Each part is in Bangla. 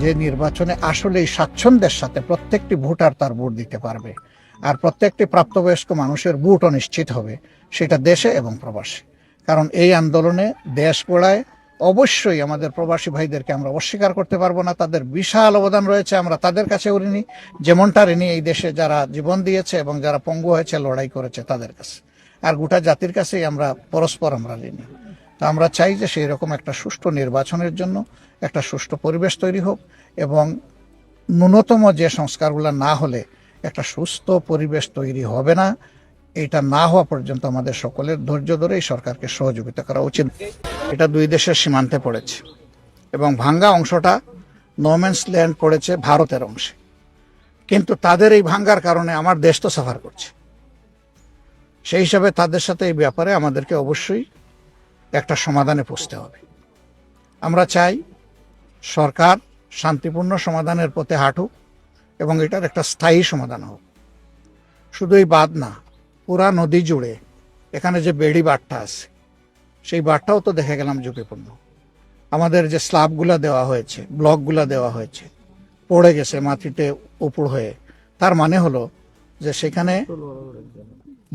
যে নির্বাচনে আসলে স্বাচ্ছন্দ্যের সাথে প্রত্যেকটি ভোটার তার ভোট দিতে পারবে। আর প্রত্যেকটি প্রাপ্তবয়স্ক মানুষের ভোটও নিশ্চিত হবে, সেটা দেশে এবং প্রবাসে। কারণ এই আন্দোলনে দেশ গড়ায় অবশ্যই আমাদের প্রবাসী ভাইদেরকে আমরা অস্বীকার করতে পারব না। তাদের বিশাল অবদান রয়েছে, আমরা তাদের কাছে ঋণী যেমনটা ঋণী এই দেশে যারা জীবন দিয়েছে এবং যারা পঙ্গু হয়েছে, লড়াই করেছে তাদের কাছে। আর গোটা জাতির কাছেই আমরা, পরস্পর আমরা ঋণী। আমরা চাই যে সেই রকম একটা সুষ্ঠু নির্বাচনের জন্য একটা সুষ্ঠু পরিবেশ তৈরি হোক এবং ন্যূনতম যে সংস্কারগুলো না হলে একটা সুস্থ পরিবেশ তৈরি হবে না, এটা না হওয়া পর্যন্ত আমাদের সকলের ধৈর্য ধরে এই সরকারকে সহযোগিতা করা উচিত। এটা দুই দেশের সীমান্তে পড়েছে এবং ভাঙ্গা অংশটা নোম্যান্স ল্যান্ড পড়েছে ভারতের অংশে। কিন্তু তাদের এই ভাঙ্গার কারণে আমার দেশ তো সাফার করছে। সেই হিসাবে তাদের সাথে এই ব্যাপারে আমাদেরকে অবশ্যই একটা সমাধানে পৌঁছতে হবে। আমরা চাই সরকার শান্তিপূর্ণ সমাধানের পথে হাঁটুক এবং এটার একটা স্থায়ী সমাধান হোক। শুধু এই বাদ না, পুরা নদী জুড়ে এখানে যে বেড়ি বাঁধটা আছে, সেই বাঁধটাও তো দেখে গেলাম ঝুঁকিপূর্ণ। আমাদের যে স্ল্যাবগুলো দেওয়া হয়েছে, ব্লকগুলো দেওয়া হয়েছে, পড়ে গেছে মাটিতে উপর হয়ে, তার মানে হলো যে সেখানে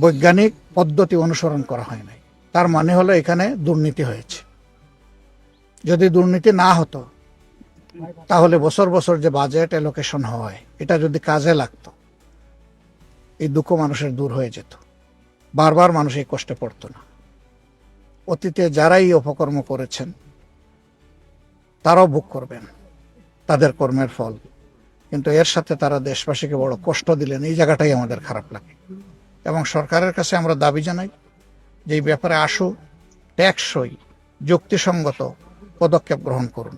বৈজ্ঞানিক পদ্ধতি অনুসরণ করা হয় নাই। তার মানে হলো এখানে দুর্নীতি হয়েছে। যদি দুর্নীতি না হতো, তাহলে বছর বছর যে বাজেট এলোকেশন হয়, এটা যদি কাজে লাগতো, এই দুঃখ মানুষের দূর হয়ে যেত। বারবার মানুষ এই কষ্টে পড়তো না। অতীতে যারাই অপকর্ম করেছেন, তারাও ভোগ করবেন, তাদের কর্মের ফল। কিন্তু এর সাথে তারা দেশবাসীকে বড় কষ্ট দিলেন, এই জায়গাটাই আমাদের খারাপ লাগে। এবং সরকারের কাছে আমরা দাবি জানাই যে ব্যাপারে আসু ট্যাক্সই যুক্তিসঙ্গত পদক্ষেপ গ্রহণ করুন।